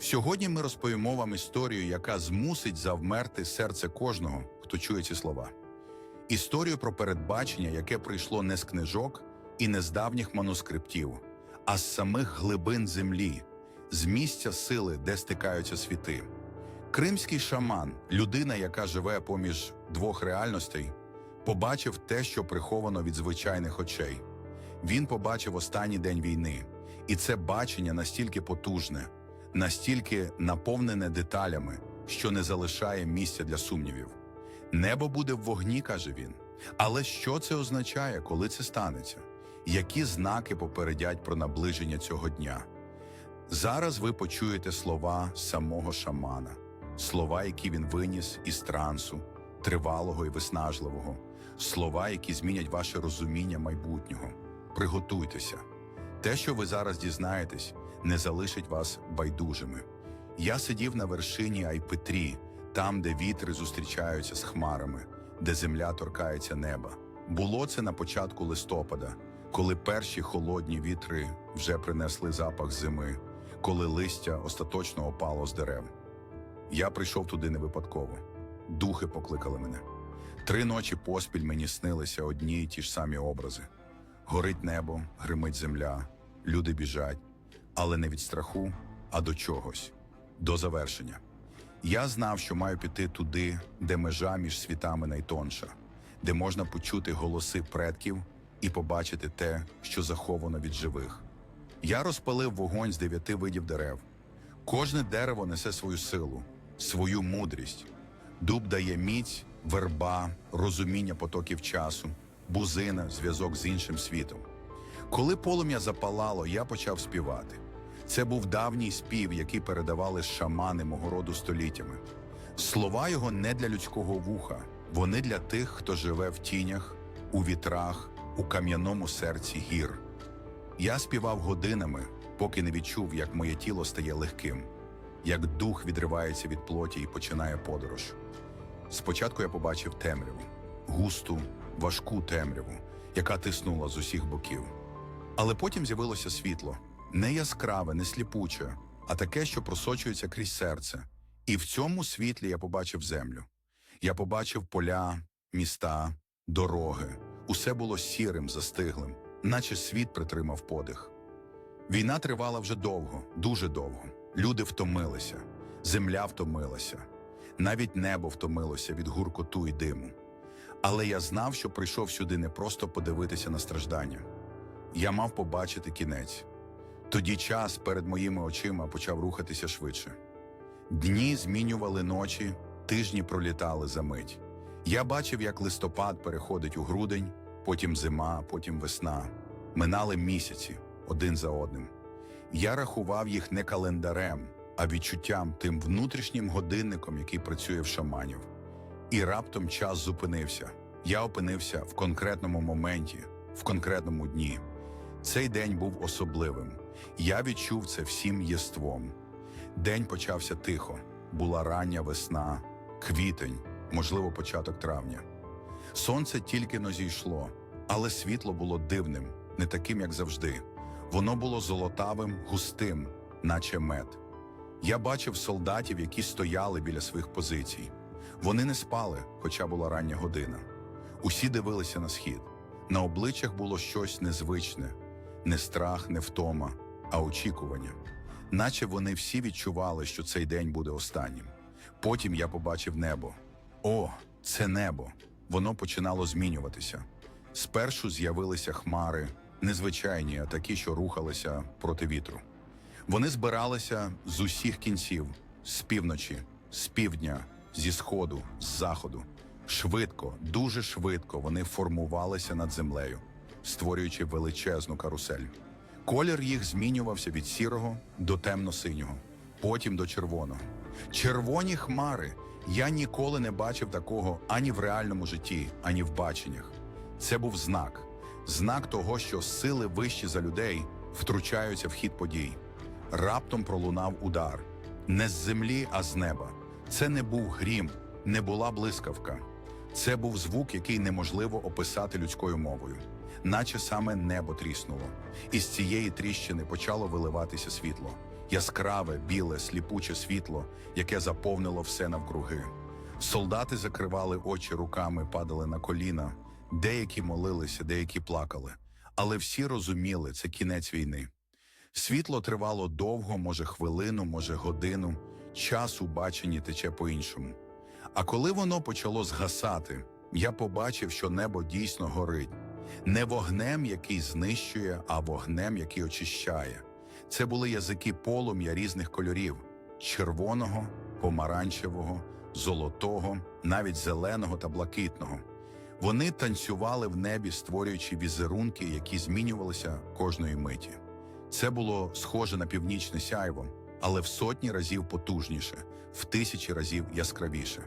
Сьогодні ми розповімо вам історію, яка змусить завмерти серце кожного, хто чує ці слова. Історію про передбачення, яке прийшло не з книжок і не з давніх манускриптів, а з самих глибин землі, з місця сили, де стикаються світи. Кримський шаман, людина, яка живе поміж двох реальностей, побачив те, що приховано від звичайних очей. Він побачив останній день війни, і це бачення настільки потужне, настільки наповнене деталями, що не залишає місця для сумнівів. Небо буде в вогні, каже він. Але що це означає, коли це станеться? Які знаки попередять про наближення цього дня? Зараз ви почуєте слова самого шамана, слова, які він виніс із трансу, тривалого і виснажливого, слова, які змінять ваше розуміння майбутнього. Приготуйтеся. Те, що ви зараз дізнаєтесь, не залишить вас байдужими. Я сидів на вершині Айпетрі, там, де вітри зустрічаються з хмарами, де земля торкається неба. Було це на початку листопада, коли перші холодні вітри вже принесли запах зими, коли листя остаточно опало з дерев. Я прийшов туди не випадково. Духи покликали мене. Три ночі поспіль мені снилися одні й ті ж самі образи. Горить небо, гримить земля, люди біжать, але не від страху, а до чогось, до завершення. Я знав, що маю піти туди, де межа між світами найтонша, де можна почути голоси предків і побачити те, що заховано від живих. Я розпалив вогонь з дев'яти видів дерев. Кожне дерево несе свою силу, свою мудрість. Дуб дає міць, верба, розуміння потоків часу, бузина, зв'язок з іншим світом. Коли полум'я запалало, я почав співати. Це був давній спів, який передавали шамани мого роду століттями. Слова його не для людського вуха, вони для тих, хто живе в тінях, у вітрах, у кам'яному серці гір. Я співав годинами, поки не відчув, як моє тіло стає легким, як дух відривається від плоті і починає подорож. Спочатку я побачив темряву, густу, важку темряву, яка тиснула з усіх боків. Але потім з'явилося світло, не яскраве, не сліпуче, а таке, що просочується крізь серце. І в цьому світлі я побачив землю. Я побачив поля, міста, дороги. Усе було сірим, застиглим, наче світ притримав подих. Війна тривала вже довго, дуже довго. Люди втомилися, земля втомилася, навіть небо втомилося від гуркоту і диму. Але я знав, що прийшов сюди не просто подивитися на страждання. Я мав побачити кінець. Тоді час перед моїми очима почав рухатися швидше. Дні змінювали ночі, тижні пролітали за мить. Я бачив, як листопад переходить у грудень, потім зима, потім весна. Минали місяці один за одним. Я рахував їх не календарем, а відчуттям тим внутрішнім годинником, який працює в шаманів. І раптом час зупинився. Я опинився в конкретному моменті, в конкретному дні. Цей день був особливим. Я відчув це всім єством. День почався тихо. Була рання весна, квітень, можливо, початок травня. Сонце тільки но зійшло, але світло було дивним, не таким, як завжди. Воно було золотавим, густим, наче мед. Я бачив солдатів, які стояли біля своїх позицій. Вони не спали, хоча була рання година. Усі дивилися на схід. На обличчях було щось незвичне, не страх, не втома, а очікування. Наче вони всі відчували, що цей день буде останнім. Потім я побачив небо. О, це небо! Воно починало змінюватися. Спершу з'явилися хмари, незвичайні, а такі, що рухалися проти вітру. Вони збиралися з усіх кінців, з півночі, з півдня, зі сходу, з заходу. Швидко, дуже швидко вони формувалися над землею, створюючи величезну карусель. Колір їх змінювався від сірого до темно-синього, потім до червоного. Червоні хмари. Я ніколи не бачив такого ані в реальному житті, ані в баченнях. Це був знак, знак того, що сили вищі за людей втручаються в хід подій. Раптом пролунав удар не з землі, а з неба. Це не був грім, не була блискавка. Це був звук, який неможливо описати людською мовою, наче саме небо тріснуло. Із цієї тріщини почало виливатися світло. яскраве, біле, сліпуче світло, яке заповнило все навкруги. Солдати закривали очі руками, падали на коліна. Деякі молилися, деякі плакали. Але всі розуміли, це кінець війни. Світло тривало довго, може хвилину, може годину. Час у баченні тече по-іншому. А коли воно почало згасати, я побачив, що небо дійсно горить. Не вогнем, який знищує, а вогнем, який очищає. Це були язики полум'я різних кольорів: червоного, помаранчевого, золотого, навіть зеленого та блакитного. Вони танцювали в небі, створюючи візерунки, які змінювалися кожної миті. Це було схоже на північне сяйво, але в сотні разів потужніше, в тисячі разів яскравіше.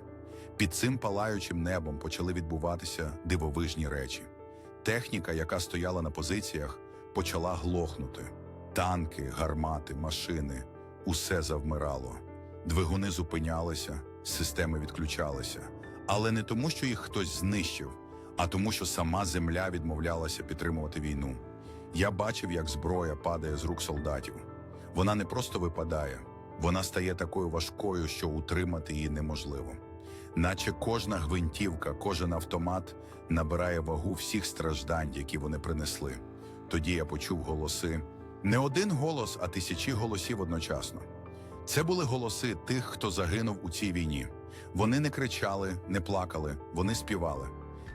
Під цим палаючим небом почали відбуватися дивовижні речі. Техніка, яка стояла на позиціях, почала глохнути. Танки, гармати, машини усе завмирало. Двигуни зупинялися, системи відключалися. Але не тому, що їх хтось знищив, а тому, що сама земля відмовлялася підтримувати війну. Я бачив, як зброя падає з рук солдатів. Вона не просто випадає, вона стає такою важкою, що утримати її неможливо. Наче кожна гвинтівка, кожен автомат набирає вагу всіх страждань, які вони принесли. Тоді я почув голоси. Не один голос, а тисячі голосів одночасно. Це були голоси тих, хто загинув у цій війні. Вони не кричали, не плакали, вони співали.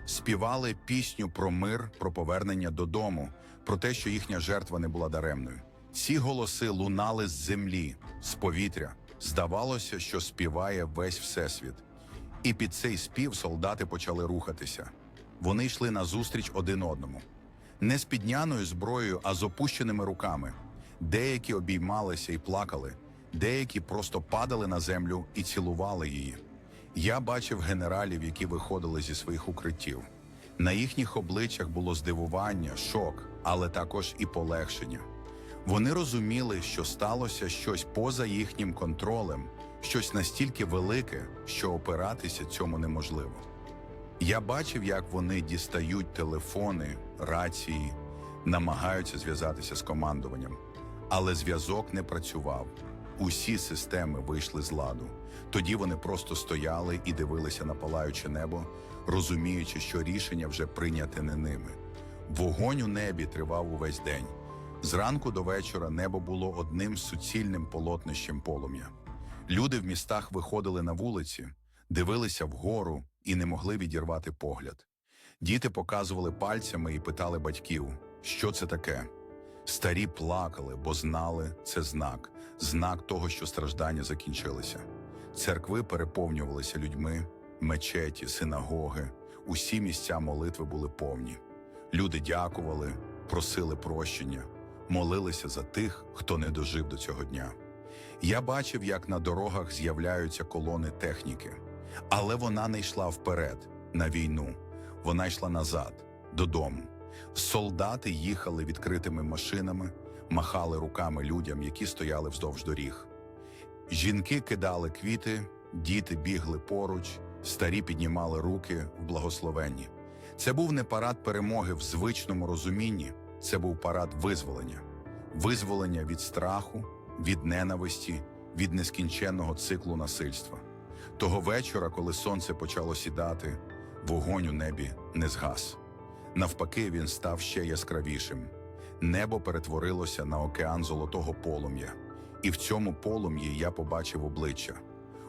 Співали пісню про мир, про повернення додому, про те, що їхня жертва не була даремною. Ці голоси лунали з землі, з повітря. Здавалося, що співає весь всесвіт. І під цей спів солдати почали рухатися. Вони йшли назустріч один одному. Не з підняною зброєю, а з опущеними руками. Деякі обіймалися і плакали, деякі просто падали на землю і цілували її. Я бачив генералів, які виходили зі своїх укриттів. На їхніх обличчях було здивування, шок, але також і полегшення. Вони розуміли, що сталося щось поза їхнім контролем, щось настільки велике, що опиратися цьому неможливо. Я бачив, як вони дістають телефони, рації, намагаються зв'язатися з командуванням. Але зв'язок не працював. Усі системи вийшли з ладу. Тоді вони просто стояли і дивилися на палаюче небо, розуміючи, що рішення вже прийняте не ними. Вогонь у небі тривав увесь день. Зранку до вечора небо було одним суцільним полотнищем полум'я. Люди в містах виходили на вулиці, дивилися вгору і не могли відірвати погляд. Діти показували пальцями і питали батьків, що це таке. Старі плакали, бо знали це знак, знак того, що страждання закінчилися. Церкви переповнювалися людьми, мечеті, синагоги, усі місця молитви були повні. Люди дякували, просили прощення, молилися за тих, хто не дожив до цього дня. Я бачив, як на дорогах з'являються колони техніки, але вона не йшла вперед на війну, вона йшла назад, додому. Солдати їхали відкритими машинами, махали руками людям, які стояли вздовж доріг. Жінки кидали квіти, діти бігли поруч, старі піднімали руки в благословенні. Це був не парад перемоги в звичному розумінні, це був парад визволення, визволення від страху, від ненависті, від нескінченного циклу насильства. Того вечора, коли сонце почало сідати, вогонь у небі не згас. Навпаки, він став ще яскравішим. Небо перетворилося на океан золотого полум'я, і в цьому полум'ї я побачив обличчя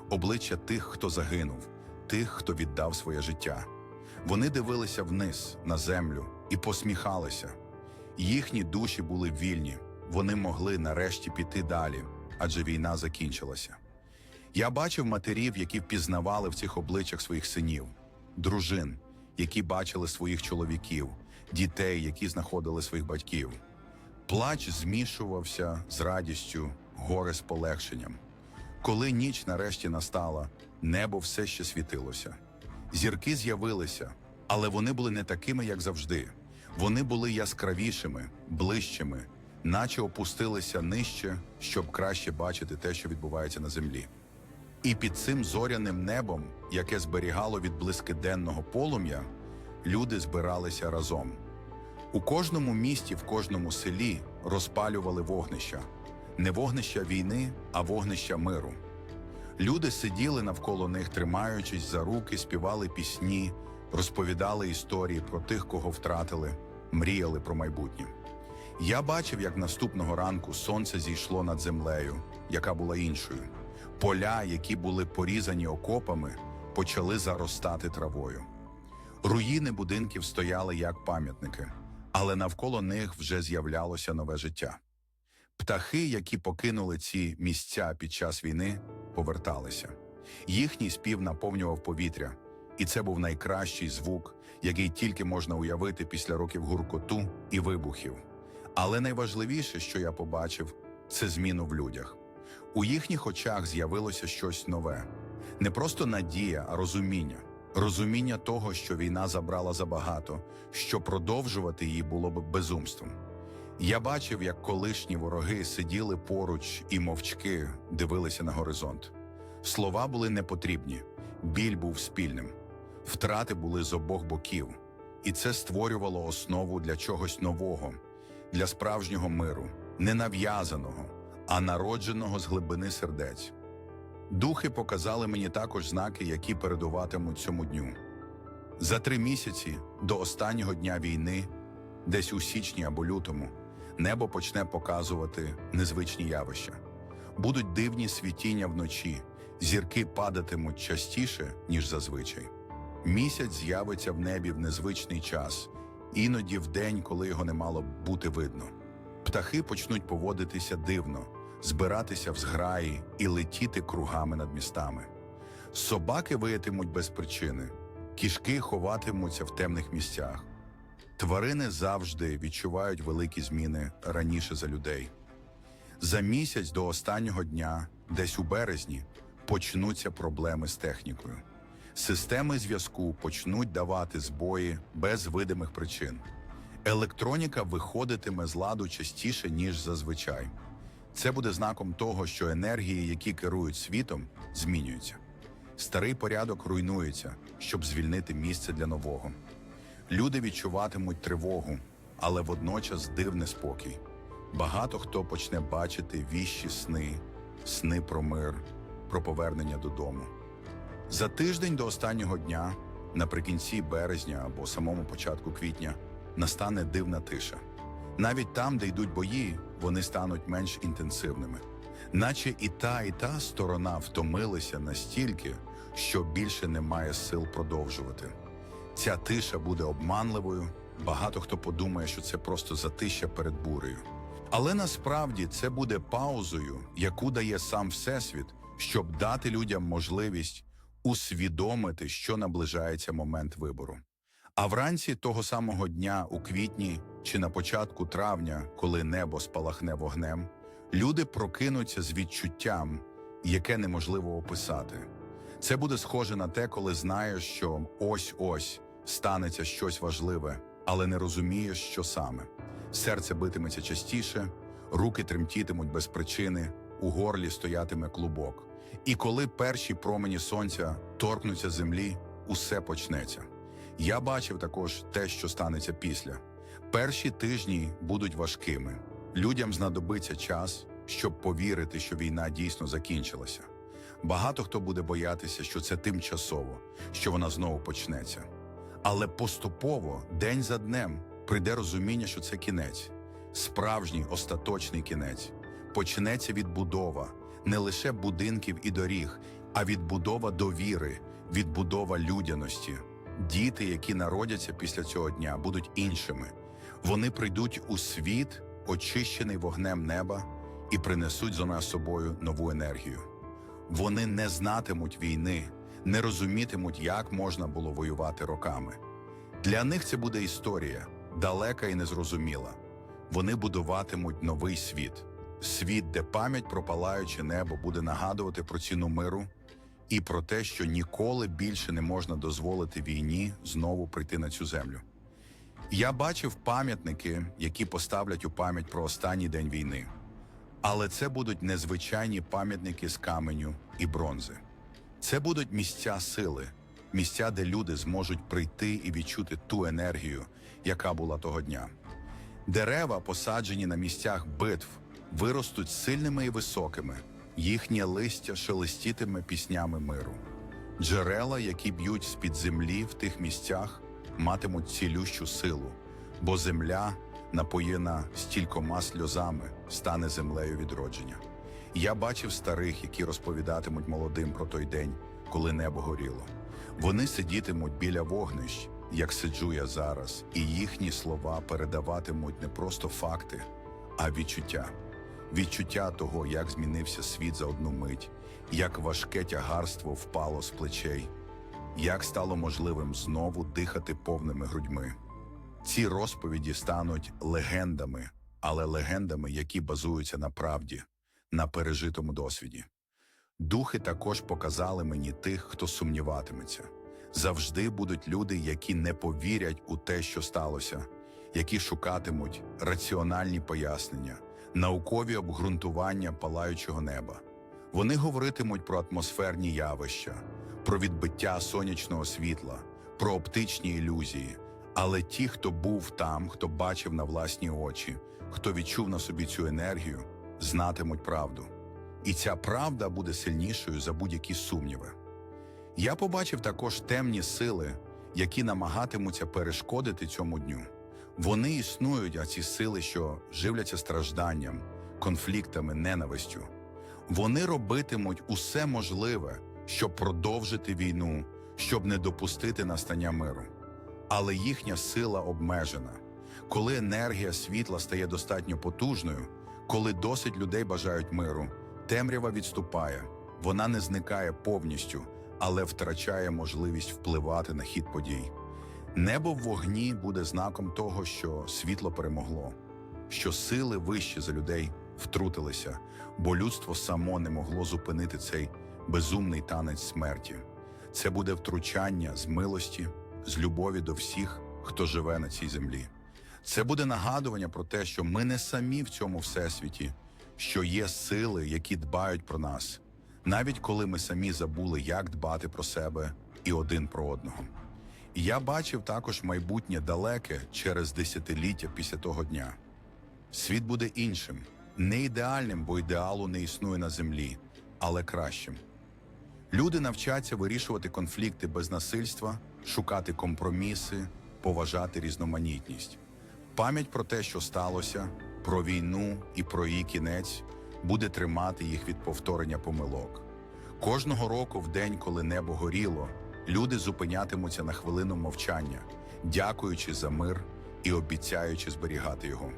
обличчя тих, хто загинув, тих, хто віддав своє життя. Вони дивилися вниз на землю і посміхалися. Їхні душі були вільні, вони могли нарешті піти далі, адже війна закінчилася. Я бачив матерів, які впізнавали в цих обличчях своїх синів, дружин, які бачили своїх чоловіків, дітей, які знаходили своїх батьків. Плач змішувався з радістю, горе з полегшенням. Коли ніч нарешті настала, небо все ще світилося. Зірки з'явилися, але вони були не такими, як завжди. Вони були яскравішими, ближчими, наче опустилися нижче, щоб краще бачити те, що відбувається на землі. І під цим зоряним небом, яке зберігало відблиски денного полум'я, люди збиралися разом. У кожному місті, в кожному селі розпалювали вогнища. не вогнища війни, а вогнища миру. Люди сиділи навколо них, тримаючись за руки, співали пісні, розповідали історії про тих, кого втратили, мріяли про майбутнє. Я бачив, як наступного ранку сонце зійшло над землею, яка була іншою. Поля, які були порізані окопами, почали заростати травою. Руїни будинків стояли як пам'ятники, але навколо них вже з'являлося нове життя. Птахи, які покинули ці місця під час війни, поверталися. Їхній спів наповнював повітря, і це був найкращий звук, який тільки можна уявити після років гуркоту і вибухів. Але найважливіше, що я побачив, це зміну в людях. У їхніх очах з'явилося щось нове, не просто надія, а розуміння. Розуміння того, що війна забрала забагато, що продовжувати її було б безумством. Я бачив, як колишні вороги сиділи поруч і мовчки дивилися на горизонт. Слова були непотрібні, біль був спільним, втрати були з обох боків, і це створювало основу для чогось нового, для справжнього миру, не нав'язаного, а народженого з глибини сердець. Духи показали мені також знаки, які передуватимуть цьому дню. За три місяці до останнього дня війни, десь у січні або лютому, небо почне показувати незвичні явища. Будуть дивні світіння вночі, зірки падатимуть частіше, ніж зазвичай. Місяць з'явиться в небі в незвичний час, іноді в день, коли його не мало бути видно. Птахи почнуть поводитися дивно, збиратися в зграї і летіти кругами над містами. Собаки виятимуть без причини, кішки ховатимуться в темних місцях. Тварини завжди відчувають великі зміни раніше за людей. За місяць до останнього дня, десь у березні, почнуться проблеми з технікою. Системи зв'язку почнуть давати збої без видимих причин. Електроніка виходитиме з ладу частіше, ніж зазвичай. Це буде знаком того, що енергії, які керують світом, змінюються. Старий порядок руйнується, щоб звільнити місце для нового. Люди відчуватимуть тривогу, але водночас дивний спокій. Багато хто почне бачити віщі сни, сни про мир, про повернення додому. За тиждень до останнього дня, наприкінці березня або самому початку квітня, настане дивна тиша. Навіть там, де йдуть бої, вони стануть менш інтенсивними. Наче і та, і та сторона втомилися настільки, що більше немає сил продовжувати. Ця тиша буде обманливою. Багато хто подумає, що це просто затища перед бурею. Але насправді це буде паузою, яку дає сам Всесвіт, щоб дати людям можливість усвідомити, що наближається момент вибору. А вранці того самого дня, у квітні чи на початку травня, коли небо спалахне вогнем, люди прокинуться з відчуттям, яке неможливо описати. Це буде схоже на те, коли знаєш, що ось-ось станеться щось важливе, але не розумієш, що саме. Серце битиметься частіше, руки тремтітимуть без причини, у горлі стоятиме клубок. І коли перші промені сонця торкнуться землі, усе почнеться. Я бачив також те, що станеться після. Перші тижні будуть важкими. Людям знадобиться час, щоб повірити, що війна дійсно закінчилася. Багато хто буде боятися, що це тимчасово, що вона знову почнеться. Але поступово, день за днем, прийде розуміння, що це кінець, справжній остаточний кінець. Почнеться відбудова не лише будинків і доріг, а відбудова довіри, відбудова людяності. Діти, які народяться після цього дня, будуть іншими. Вони прийдуть у світ, очищений вогнем неба, і принесуть за нас собою нову енергію. Вони не знатимуть війни, не розумітимуть, як можна було воювати роками. Для них це буде історія, далека і незрозуміла. Вони будуватимуть новий світ, світ, де пам'ять про палаюче небо буде нагадувати про ціну миру і про те, що ніколи більше не можна дозволити війні знову прийти на цю землю. Я бачив пам'ятники, які поставлять у пам'ять про останній день війни. Але це будуть незвичайні пам'ятники з каменю і бронзи. Це будуть місця сили, місця, де люди зможуть прийти і відчути ту енергію, яка була того дня. Дерева, посаджені на місцях битв, виростуть сильними і високими, їхнє листя шелестітиме піснями миру. Джерела, які б'ють з-під землі в тих місцях, матимуть цілющу силу, бо земля, напоєна стількома сльозами, стане землею відродження. Я бачив старих, які розповідатимуть молодим про той день, коли небо горіло. Вони сидітимуть біля вогнищ, як сиджу я зараз, і їхні слова передаватимуть не просто факти, а відчуття. Відчуття того, як змінився світ за одну мить, як важке тягарство впало з плечей, як стало можливим знову дихати повними грудьми. Ці розповіді стануть легендами, але легендами, які базуються на правді, на пережитому досвіді. Духи також показали мені тих, хто сумніватиметься. Завжди будуть люди, які не повірять у те, що сталося, які шукатимуть раціональні пояснення, наукові обґрунтування палаючого неба. Вони говоритимуть про атмосферні явища, про відбиття сонячного світла, про оптичні ілюзії. Але ті, хто був там, хто бачив на власні очі, хто відчув на собі цю енергію, знатимуть правду. І ця правда буде сильнішою за будь-які сумніви. Я побачив також темні сили, які намагатимуться перешкодити цьому дню. Вони існують, а ці сили, що живляться стражданням, конфліктами, ненавистю. Вони робитимуть усе можливе, щоб продовжити війну, щоб не допустити настання миру. Але їхня сила обмежена. Коли енергія світла стає достатньо потужною, коли досить людей бажають миру, темрява відступає, вона не зникає повністю, але втрачає можливість впливати на хід подій. Небо в вогні буде знаком того, що світло перемогло, що сили вищі за людей втрутилися, бо людство само не могло зупинити цей безумний танець смерті. Це буде втручання з милості, з любові до всіх, хто живе на цій землі. Це буде нагадування про те, що ми не самі в цьому всесвіті, що є сили, які дбають про нас, навіть коли ми самі забули, як дбати про себе і один про одного. Я бачив також майбутнє далеке через десятиліття після того дня. Світ буде іншим, не ідеальним, бо ідеалу не існує на землі, але кращим. Люди навчаться вирішувати конфлікти без насильства, шукати компроміси, поважати різноманітність. Пам'ять про те, що сталося, про війну і про її кінець, буде тримати їх від повторення помилок. Кожного року, в день, коли небо горіло, люди зупинятимуться на хвилину мовчання, дякуючи за мир і обіцяючи зберігати його.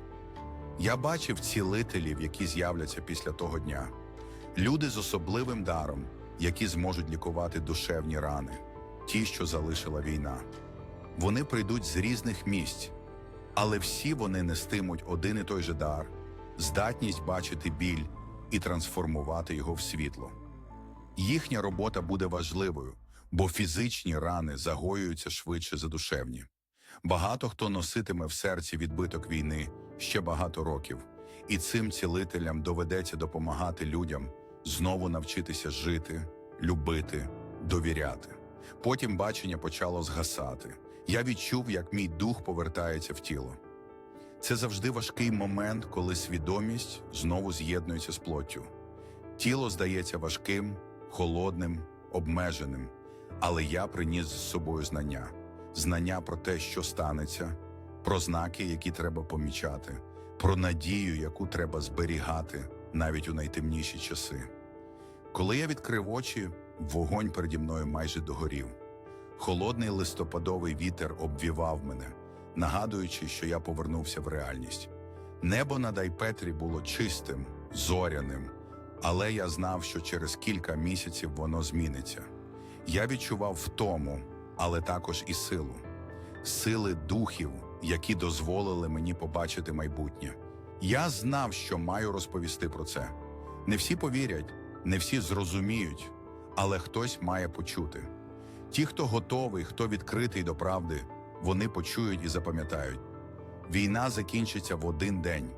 Я бачив цілителів, які з'являться після того дня. Люди з особливим даром, які зможуть лікувати душевні рани, ті, що залишила війна. Вони прийдуть з різних місць, але всі вони нестимуть один і той же дар, здатність бачити біль і трансформувати його в світло. Їхня робота буде важливою, бо фізичні рани загоюються швидше за душевні. Багато хто носитиме в серці відбиток війни ще багато років, і цим цілителям доведеться допомагати людям знову навчитися жити, любити, довіряти. Потім бачення почало згасати. Я відчув, як мій дух повертається в тіло. Це завжди важкий момент, коли свідомість знову з'єднується з плоттю. Тіло здається важким, холодним, обмеженим, але я приніс з собою знання, знання про те, що станеться, про знаки, які треба помічати, про надію, яку треба зберігати навіть у найтемніші часи. Коли я відкрив очі, вогонь переді мною майже догорів. Холодний листопадовий вітер обвівав мене, нагадуючи, що я повернувся в реальність. Небо над Айпетрі було чистим, зоряним, але я знав, що через кілька місяців воно зміниться. Я відчував втому, але також і силу, сили духів, які дозволили мені побачити майбутнє. Я знав, що маю розповісти про це. Не всі повірять, не всі зрозуміють, але хтось має почути. Ті, хто готовий, хто відкритий до правди, вони почують і запам'ятають. Війна закінчиться в один день,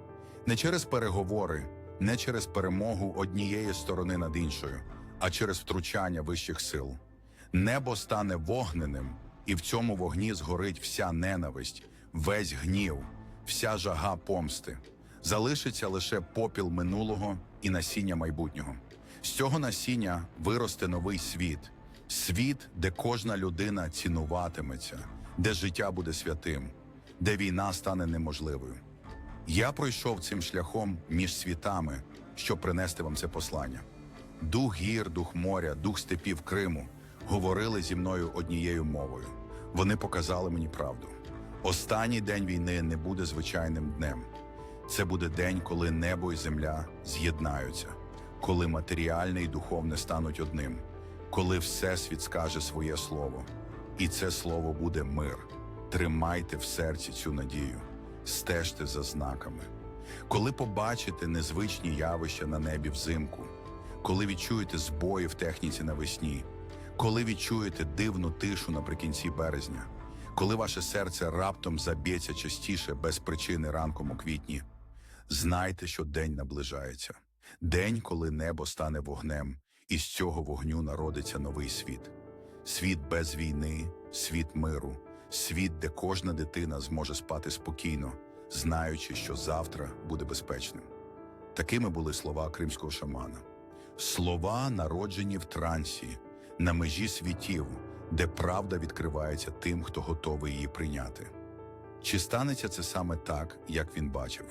не через переговори, не через перемогу однієї сторони над іншою, а через втручання вищих сил. Небо стане вогненим, і в цьому вогні згорить вся ненависть, весь гнів, вся жага помсти. Залишиться лише попіл минулого і насіння майбутнього. З цього насіння виросте новий світ, світ, де кожна людина цінуватиметься, де життя буде святим, де війна стане неможливою. Я пройшов цим шляхом між світами, щоб принести вам це послання. Дух гір, дух моря, дух степів Криму говорили зі мною однією мовою. Вони показали мені правду. Останній день війни не буде звичайним днем. Це буде день, коли небо і земля з'єднаються, коли матеріальне і духовне стануть одним, коли Всесвіт скаже своє слово. І це слово буде мир. Тримайте в серці цю надію, стежте за знаками. Коли побачите незвичні явища на небі взимку, коли відчуєте збої в техніці навесні, коли відчуєте дивну тишу наприкінці березня, коли ваше серце раптом заб'ється частіше без причини ранком у квітні, знайте, що день наближається. День, коли небо стане вогнем, і з цього вогню народиться новий світ. Світ без війни, світ миру, світ, де кожна дитина зможе спати спокійно, знаючи, що завтра буде безпечним. Такими були слова кримського шамана. Слова, народжені в трансі, на межі світів, де правда відкривається тим, хто готовий її прийняти. Чи станеться це саме так, як він бачив?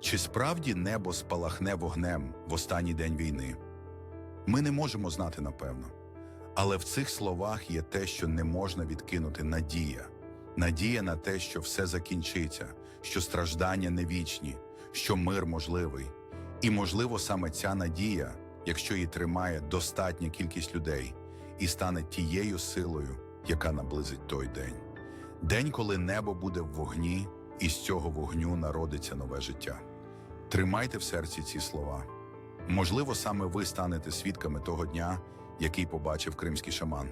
Чи справді небо спалахне вогнем в останній день війни? Ми не можемо знати напевно. Але в цих словах є те, що не можна відкинути надія. Надія на те, що все закінчиться, що страждання не вічні, що мир можливий. І, можливо, саме ця надія, якщо її тримає достатня кількість людей, і стане тією силою, яка наблизить той день. День, коли небо буде в вогні, і з цього вогню народиться нове життя. Тримайте в серці ці слова. Можливо, саме ви станете свідками того дня, який побачив кримський шаман.